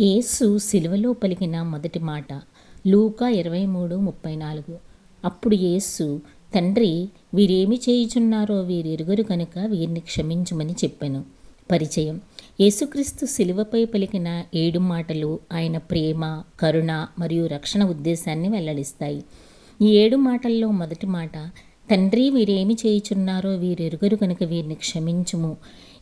యేసు సిలువలో పలికిన మొదటి మాట లూకా ఇరవై మూడు ముప్పై నాలుగు. అప్పుడు యేసు తండ్రి వీరేమి చేయుచున్నారో వీరెరుగరు కనుక వీరిని క్షమించమని చెప్పాను. పరిచయం. యేసుక్రీస్తు శిలువపై పలికిన ఏడు మాటలు ఆయన ప్రేమ కరుణ మరియు రక్షణ ఉద్దేశాన్ని వెల్లడిస్తాయి. ఈ ఏడు మాటల్లో మొదటి మాట తండ్రి వీరేమి చేయుచున్నారో వీరెరుగరు కనుక వీరిని క్షమించుము.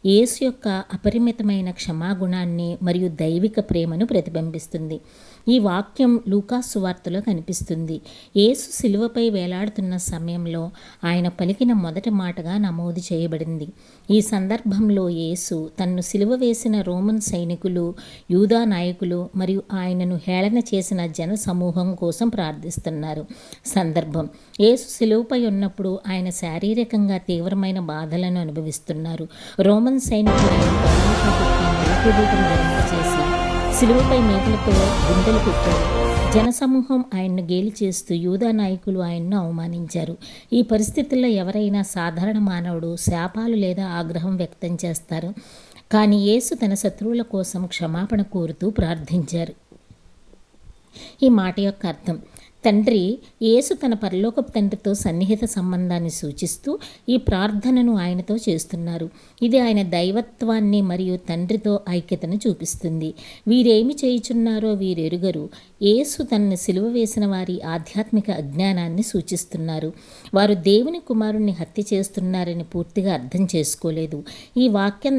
యేసు యొక్క అపరిమితమైన క్షమాగుణాన్ని మరియు దైవిక ప్రేమను ప్రతిబింబిస్తుంది. ఈ వాక్యం లూకాసు వార్తలో కనిపిస్తుంది. యేసు శిలువపై వేలాడుతున్న సమయంలో ఆయన పలికిన మొదటి మాటగా నమోదు చేయబడింది. ఈ సందర్భంలో యేసు తన్ను సిలువ వేసిన రోమన్ సైనికులు యూదా నాయకులు మరియు ఆయనను హేళన చేసిన జన సమూహం కోసం ప్రార్థిస్తున్నారు. సందర్భం. యేసు సిలువపై ఉన్నప్పుడు ఆయన శారీరకంగా తీవ్రమైన బాధలను అనుభవిస్తున్నారు. రోమన్ రోమన్ సైనికులు చేసి సిలువపై మేకలతో గుండెలు పెట్టారు. జనసమూహం ఆయన్ను గేలి చేస్తూ యూదా నాయకులు ఆయన్ను అవమానించారు. ఈ పరిస్థితుల్లో ఎవరైనా సాధారణ మానవుడు శాపాలు లేదా ఆగ్రహం వ్యక్తం చేస్తారు. కానీ యేసు తన శత్రువుల కోసం క్షమాపణ కోరుతూ ప్రార్థించారు. ఈ మాట యొక్క అర్థం తండ్రి యేసు తన పరలోకపు తండ్రితో సన్నిహిత సంబంధాన్ని సూచిస్తూ ఈ ప్రార్థనను ఆయనతో చేస్తున్నారు. ఇది ఆయన దైవత్వాన్ని మరియు తండ్రితో ఐక్యతను చూపిస్తుంది. వీరేమి చేయుచున్నారో వీరెరుగరు. యేసు తనను సిలువ వేసిన వారి ఆధ్యాత్మిక అజ్ఞానాన్ని సూచిస్తున్నారు. వారు దేవుని కుమారుణ్ణి హత్య చేస్తున్నారని పూర్తిగా అర్థం చేసుకోలేదు. ఈ వాక్యం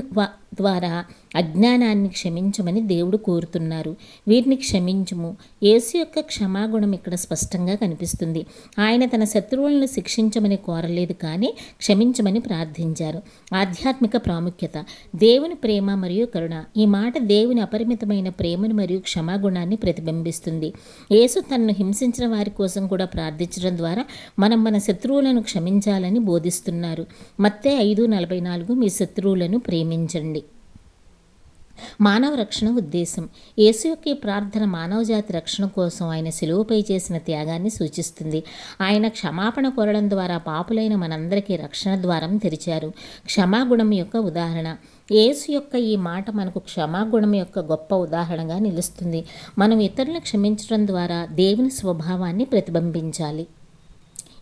ద్వారా అజ్ఞానాన్ని క్షమించమని దేవుడు కోరుతున్నారు. వీరిని క్షమించుము. యేసు యొక్క క్షమాగుణం ఇక్కడ స్పష్టంగా కనిపిస్తుంది. ఆయన తన శత్రువులను శిక్షించమని కోరలేదు కానీ క్షమించమని ప్రార్థించారు. ఆధ్యాత్మిక ప్రాముఖ్యత దేవుని ప్రేమ మరియు కరుణ. ఈ మాట దేవుని అపరిమితమైన ప్రేమను మరియు క్షమాగుణాన్ని ప్రతిబింబిస్తుంది. యేసు తనను హింసించిన వారి కోసం కూడా ప్రార్థించడం ద్వారా మనం మన శత్రువులను క్షమించాలని బోధిస్తున్నారు. మత్తే ఐదు నలభై నాలుగు మీ శత్రువులను ప్రేమించండి. మానవ రక్షణ ఉద్దేశం. యేసు యొక్క ఈ ప్రార్థన మానవజాతి రక్షణ కోసం ఆయన సిలువపై చేసిన త్యాగాన్ని సూచిస్తుంది. ఆయన క్షమాపణ కోరడం ద్వారా పాపులైన మనందరికీ రక్షణ ద్వారం తెరిచారు. క్షమాగుణం యొక్క ఉదాహరణ. యేసు యొక్క ఈ మాట మనకు క్షమాగుణం యొక్క గొప్ప ఉదాహరణగా నిలుస్తుంది. మనం ఇతరులను క్షమించడం ద్వారా దేవుని స్వభావాన్ని ప్రతిబింబించాలి.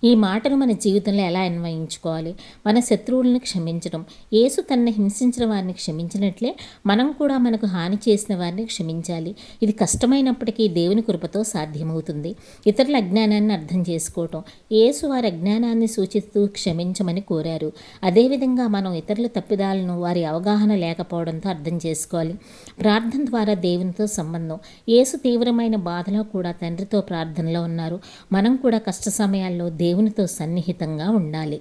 ఈ మాటను మన జీవితంలో ఎలా అన్వయించుకోవాలి? మన శత్రువులను క్షమించడం యేసు తనను హింసించిన వారిని క్షమించినట్లే మనం కూడా మనకు హాని చేసిన వారిని క్షమించాలి. ఇది కష్టమైనప్పటికీ దేవుని కృపతో సాధ్యమవుతుంది. ఇతరుల అజ్ఞానాన్ని అర్థం చేసుకోవటం యేసు వారి అజ్ఞానాన్ని సూచిస్తూ క్షమించమని కోరారు. అదేవిధంగా మనం ఇతరుల తప్పిదాలను వారి అవగాహన లేకపోవడంతో అర్థం చేసుకోవాలి. ప్రార్థన ద్వారా దేవునితో సంబంధం యేసు తీవ్రమైన బాధలో కూడా తండ్రితో ప్రార్థనలో ఉన్నారు. మనం కూడా కష్ట సమయాల్లో దేవునితో సన్నిహితంగా ఉండాలి.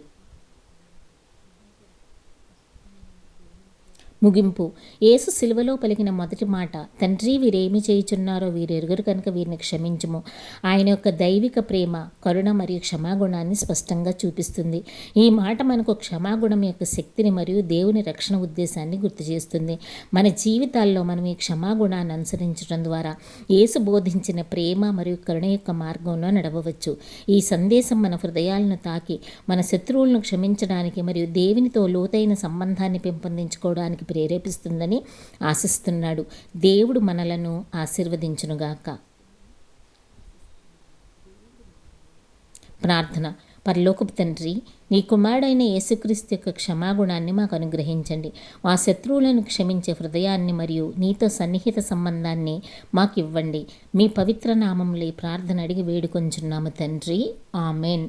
ముగింపు. యేసు సిలువలో పలికిన మొదటి మాట తండ్రి వీరేమి చేయుచున్నారో వీరెరుగురు కనుక వీరిని క్షమించము. ఆయన యొక్క దైవిక ప్రేమ కరుణ మరియు క్షమాగుణాన్ని స్పష్టంగా చూపిస్తుంది. ఈ మాట మనకు క్షమాగుణం యొక్క శక్తిని మరియు దేవుని రక్షణ ఉద్దేశాన్ని గుర్తు చేస్తుంది. మన జీవితాల్లో మనం ఈ క్షమాగుణాన్ని అనుసరించడం ద్వారా యేసు బోధించిన ప్రేమ మరియు కరుణ యొక్క మార్గంలో నడవవచ్చు. ఈ సందేశం మన హృదయాలను తాకి మన శత్రువులను క్షమించడానికి మరియు దేవునితో లోతైన సంబంధాన్ని పెంపొందించుకోవడానికి ప్రేరేపిస్తుందని ఆశిస్తున్నాడు. దేవుడు మనలను ఆశీర్వదించునుగాక. ప్రార్థన. పరలోకపు తండ్రి నీ కుమారుడైన యేసుక్రీస్తు యొక్క క్షమాగుణాన్ని మాకు అనుగ్రహించండి. మా శత్రువులను క్షమించే హృదయాన్ని మరియు నీతో సన్నిహిత సంబంధాన్ని మాకు ఇవ్వండి. మీ పవిత్ర నామంలో ప్రార్థన అడిగి వేడుకొంచున్నాము తండ్రి. ఆమెన్.